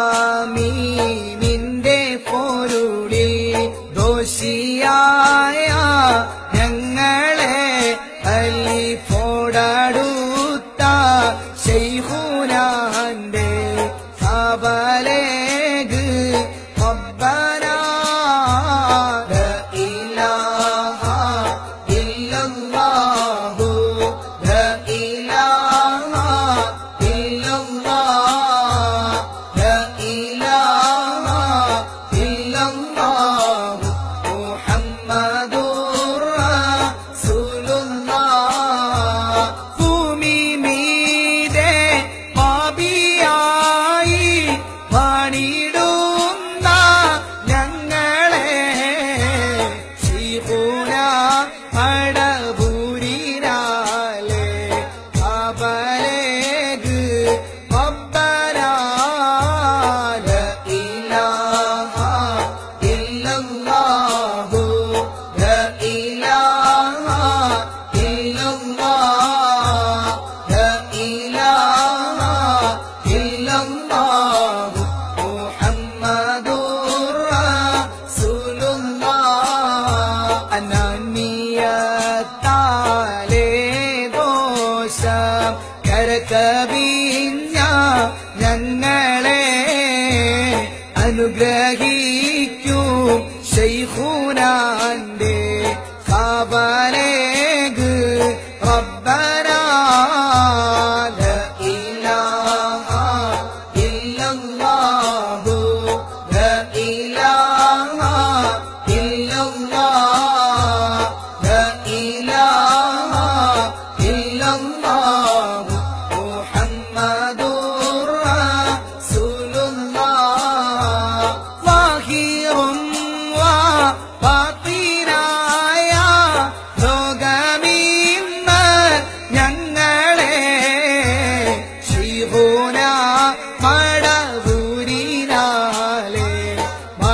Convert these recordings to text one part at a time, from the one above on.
আমি താലേ ദോഷം. കരകവിഞ്ഞ ഞങ്ങളെ അനുഗ്രഹിക്കൂ. ശൈഖൂനാന്റെ കാവല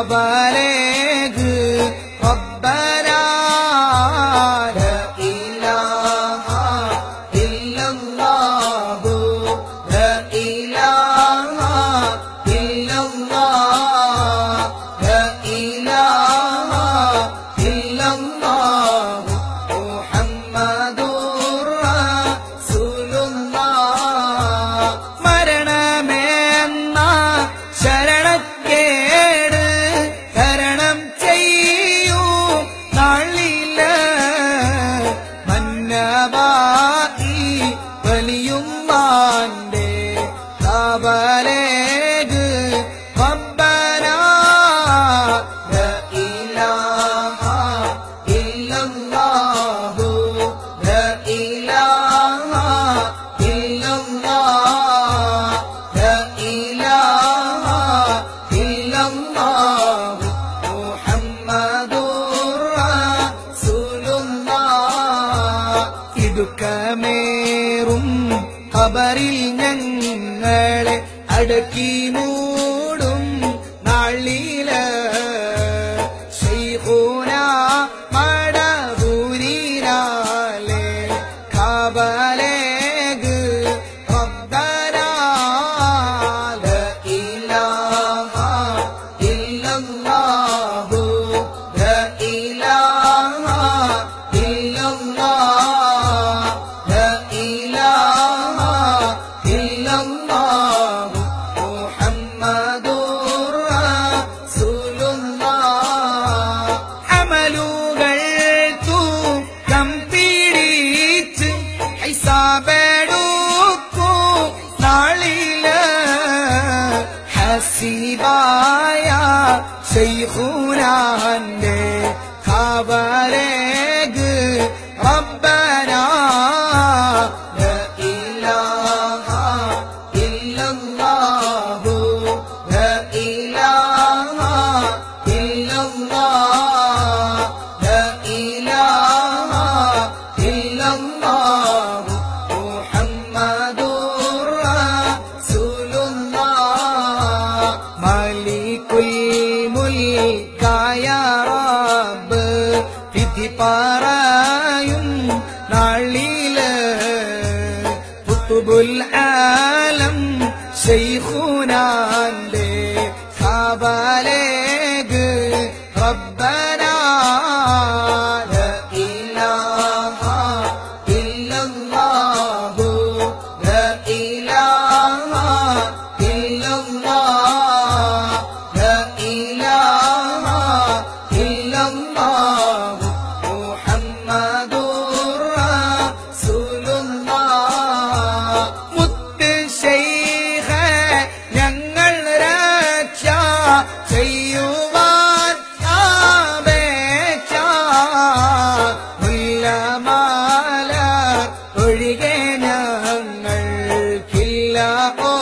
खबर Bale. ഖബറിൽ ഞങ്ങളെ അടക്കി മൂടും നാളില. ശൈഖൂന മടപൂരിരാലെ ഖബലേഗ് ഖബറാല ഇലാഹ شيخنا هني خبرك ربنا لا إله إلا الله لا إله إلا الله ملك يا رب பித்தி பாராயும் நாளில புத்துபுல் ஆலம் செய்குனாலே காபாலே ya